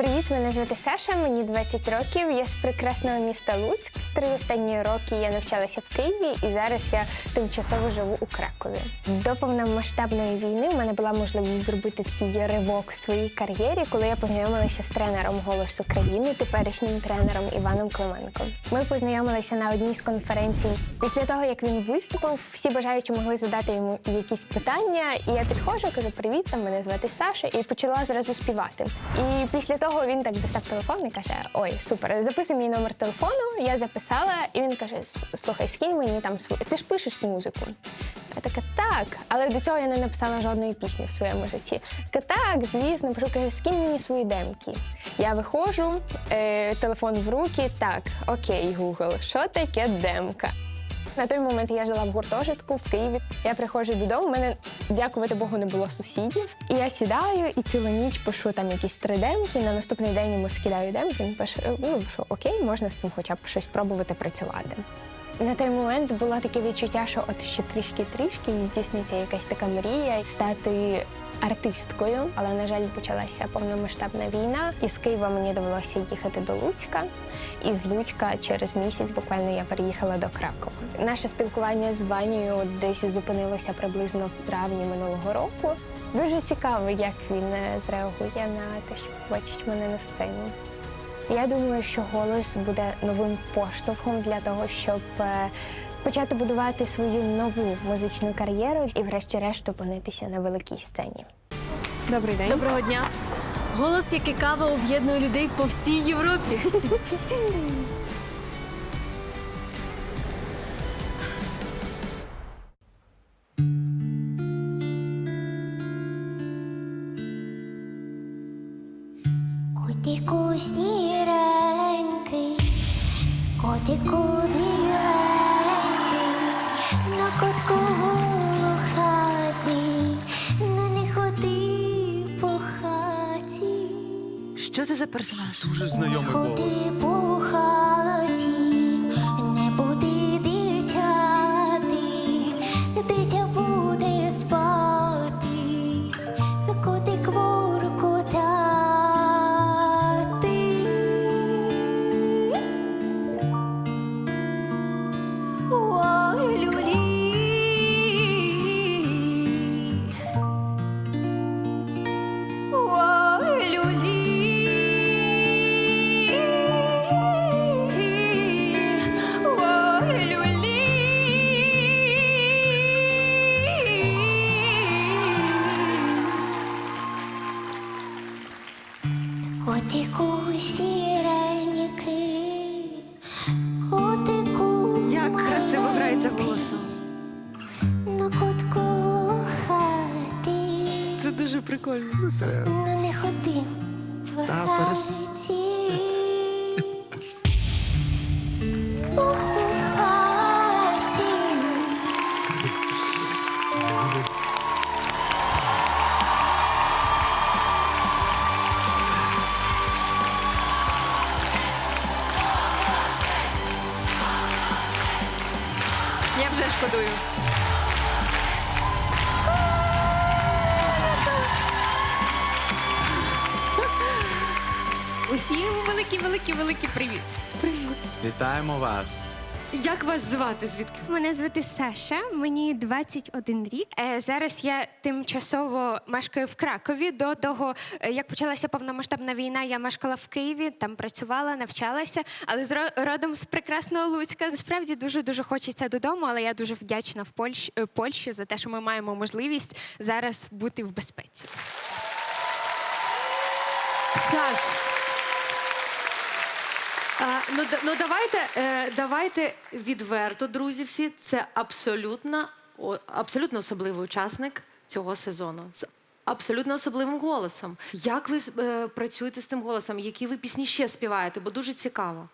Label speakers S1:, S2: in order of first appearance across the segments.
S1: Привіт, мене звати Саша, мені 20 років. Я з прекрасного міста Луцьк. Три останні роки я навчалася в Києві, і зараз я тимчасово живу у Кракові. До повномасштабної війни в мене була можливість зробити такий ривок в своїй кар'єрі, коли я познайомилася з тренером голосу країни, теперішнім тренером Іваном Клименком. Ми познайомилися на одній з конференцій. Після того, як він виступив, всі бажаючі могли задати йому якісь питання. І я підходжу, кажу: Привіт, там мене звати Саша, і почала зразу співати. І після того він так достав телефон і каже: Ой, супер, записуй мій номер телефону. Я записала, і він каже: Слухай, скинь мені там свою. Ти ж пишеш музику. Я така, так, але до цього я не написала жодної пісні в своєму житті. Така, так, звісно, пишу, каже, скинь мені свої демки. Я виходжу, е, телефон в руки. Так, окей, Google, що таке демка? На той момент я жила в гуртожитку в Києві. Я приходжу додому. У мене, дякувати Богу, не було сусідів. І я сідаю і цілу ніч пишу там якісь три демки. На наступний день йому скидаю демки. Він пише: ну що окей, можна з цим хоча б щось пробувати працювати. На той момент було таке відчуття, що от ще трішки-трішки і здійсниться якась така мрія стати артисткою. Але на жаль, почалася повномасштабна війна. Із Києва мені довелося їхати до Луцька. І з Луцька через місяць буквально я переїхала до Кракова. Наше спілкування з Ванією десь зупинилося приблизно в травні минулого року. Дуже цікаво, як він е, зреагує на те, що побачить мене на сцені. Я думаю, що голос буде новим поштовхом для того, щоб е, почати будувати свою нову музичну кар'єру і, врешті-решт, опинитися на великій сцені.
S2: Добрий день.
S3: Доброго дня. Голос як і кава об'єднує людей по всій Європі.
S2: Що це за персонаж?
S4: Дуже знайомий голос.
S5: ходи по хаті, не буди дитяти, дитя буде спати,
S2: Прикольно.
S5: ну не ходи в
S4: Та,
S5: хаті.
S2: Я вже шкодую.
S3: Великий, великий, великий привіт.
S4: Вітаємо вас.
S2: Як вас звати? Звідки?
S1: Мене звати Саша, мені 21 рік. Е, зараз я тимчасово мешкаю в Кракові. До того, е, як почалася повномасштабна війна, я мешкала в Києві, там працювала, навчалася, але з ро- родом з прекрасного Луцька. Насправді дуже дуже хочеться додому, але я дуже вдячна в Польщ, е, Польщі за те, що ми маємо можливість зараз бути в безпеці.
S2: Саш. Ну, да- ну давайте, е, давайте відверто, друзі, всі. Це абсолютно, о, абсолютно особливий учасник цього сезону. З абсолютно особливим голосом. Як ви е, працюєте з тим голосом? Які ви пісні ще співаєте? Бо дуже цікаво.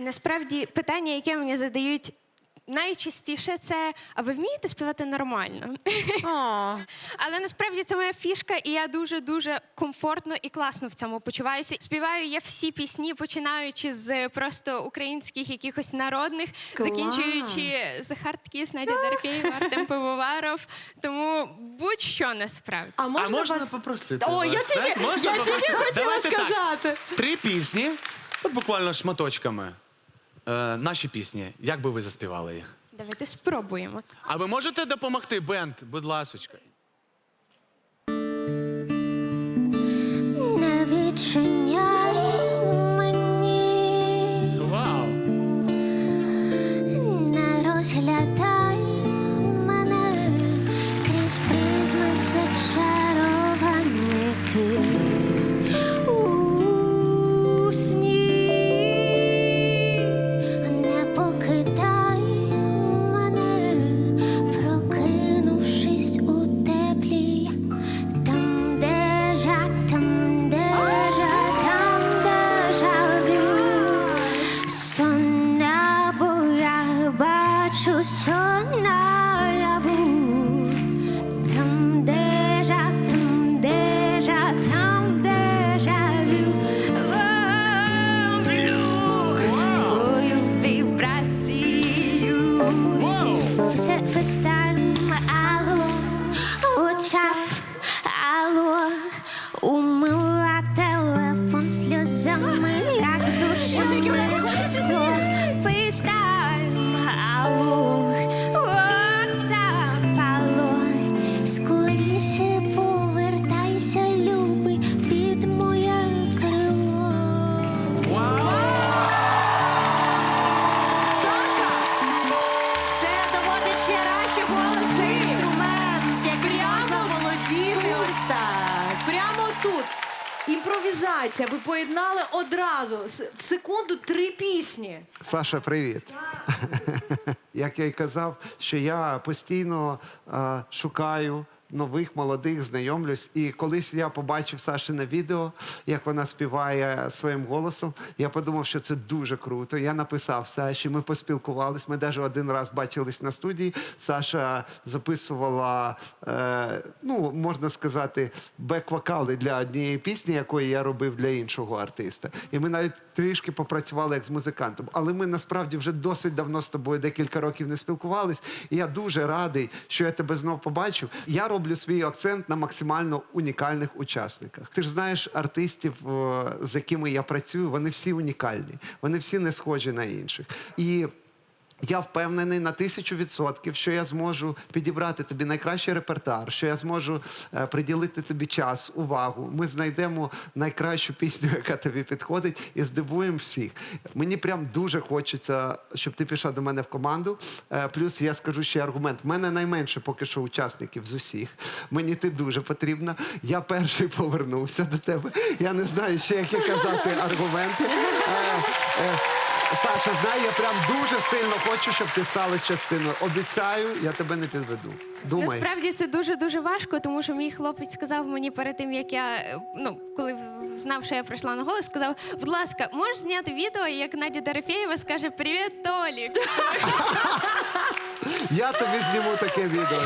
S1: Насправді питання, яке мені задають
S6: найчастіше це а ви вмієте співати нормально? Але насправді це моя фішка, і я дуже дуже комфортно і класно в цьому почуваюся. Співаю я всі пісні, починаючи з просто українських якихось народних,
S2: Клас!
S6: закінчуючи з Хардкіс, Надя Дорофєєва, Артем Пивоваров. Тому будь-що насправді.
S2: А можна,
S4: а можна
S2: вас...
S4: попросити?
S3: О,
S4: вас,
S3: я тільки-
S4: так? Можна
S3: я тільки
S4: попросити?
S3: хотіла
S4: Давайте так.
S3: сказати.
S4: Три пісні, от буквально шматочками. Е, наші пісні. Як би ви заспівали їх?
S6: Давайте спробуємо.
S4: А ви можете допомогти, Бенд, будь ласочка?
S5: Не як душами близько, Фейстайм, алло,
S2: Імпровізація. Ви поєднали одразу в секунду три пісні.
S7: Саша, привіт. Як я й казав, що я постійно е, шукаю нових молодих, знайомлюсь. І колись я побачив Сашине відео, як вона співає своїм голосом. Я подумав, що це дуже круто. Я написав Саші, ми поспілкувались. Ми навіть один раз бачились на студії. Саша записувала, е, ну можна сказати, бек-вокали для однієї пісні, якої я робив для іншого артиста. І ми навіть трішки попрацювали як з музикантом. Але ми насправді вже досить давно з тобою декілька років не спілкувались. І я дуже радий, що я тебе знов побачив. Я роблю свій акцент на максимально унікальних учасниках. Ти ж знаєш артистів, е, з якими я працюю, вони всі унікальні, вони всі не схожі на інших. І я впевнений на тисячу відсотків, що я зможу підібрати тобі найкращий репертуар, що я зможу е, приділити тобі час, увагу. Ми знайдемо найкращу пісню, яка тобі підходить, і здивуємо всіх. Мені прям дуже хочеться, щоб ти пішла до мене в команду. Е, плюс я скажу ще аргумент. В мене найменше поки що учасників з усіх. Мені ти дуже потрібна. Я перший повернувся до тебе. Я не знаю ще, які казати аргументи. Саша, знай, я прям дуже сильно хочу, щоб ти стала частиною. Обіцяю, я тебе не підведу. Думай.
S6: Насправді це дуже дуже важко, тому що мій хлопець сказав мені перед тим, як я е, ну коли знав, що я прийшла на голос, сказав: будь ласка, можеш зняти відео, як Надя Дорофєєва скаже Привіт, Толік.
S7: Я тобі зніму таке відео.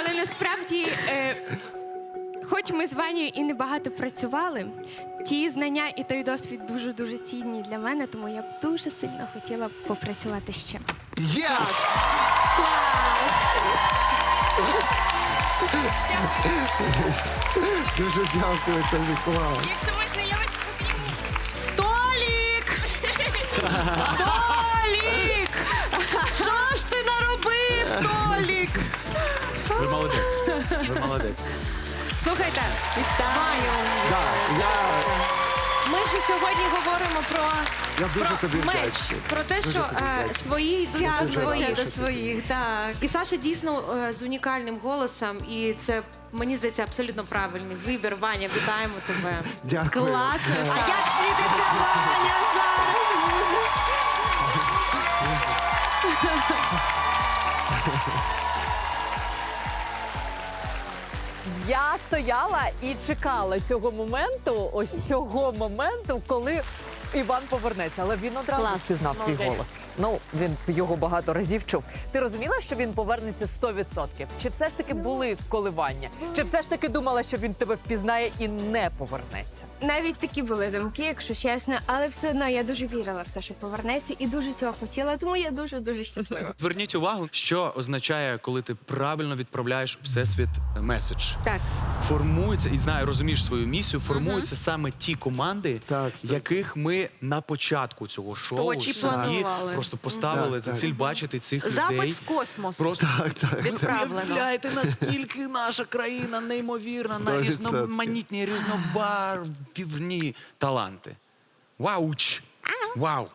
S6: Але насправді, е, хоч ми з Ванею і небагато працювали, ті знання і той досвід дуже дуже цінні для мене, тому я б дуже сильно хотіла попрацювати ще.
S7: Yes! Дуже дякую тобі, клас.
S6: Якщо ми знайомимося,
S3: Толік! Толік! Що ж ти наробив, Толік?
S4: Ви молодець. Ви молодець.
S3: Слухайте, вітаю!
S7: Да, я,
S2: Ми ж сьогодні говоримо про,
S7: я дуже
S2: про
S7: тобі
S2: меч,
S7: вдячний.
S2: про те,
S7: Дуже
S2: що
S7: тобі
S2: е,
S7: вдячний.
S2: свої йдуть до своїх.
S3: до своїх, так.
S2: І Саша дійсно е, з унікальним голосом, і це мені здається абсолютно правильний вибір. Ваня, вітаємо тебе.
S7: Дякую.
S2: Класно.
S3: А як світиться Ваня зараз? Боже?
S8: Я стояла і чекала цього моменту, ось цього моменту, коли Іван повернеться, але він одразу
S2: Клас.
S8: впізнав твій
S2: Молодець.
S8: голос. Ну, він його багато разів чув. Ти розуміла, що він повернеться 100%? Чи все ж таки були коливання? Чи все ж таки думала, що він тебе впізнає і не повернеться?
S1: Навіть такі були думки, якщо чесно, але все одно я дуже вірила в те, що повернеться, і дуже цього хотіла, тому я дуже дуже щаслива.
S4: Зверніть увагу, що означає, коли ти правильно відправляєш всесвіт меседж.
S6: Так.
S4: Формуються і знаю, розумієш свою місію. Формуються саме ті команди,
S7: Так, так.
S4: яких ми на початку цього шоу
S6: Точно.
S4: собі
S6: Планували.
S4: просто поставили за ціль бачити цих
S6: Запит
S4: людей.
S6: в космос.
S4: Просто
S6: Відправлено.
S4: Уявляєте, наскільки наша країна неймовірна на
S7: Сто
S4: різноманітні, різнобарвні таланти. Вауч! Вау!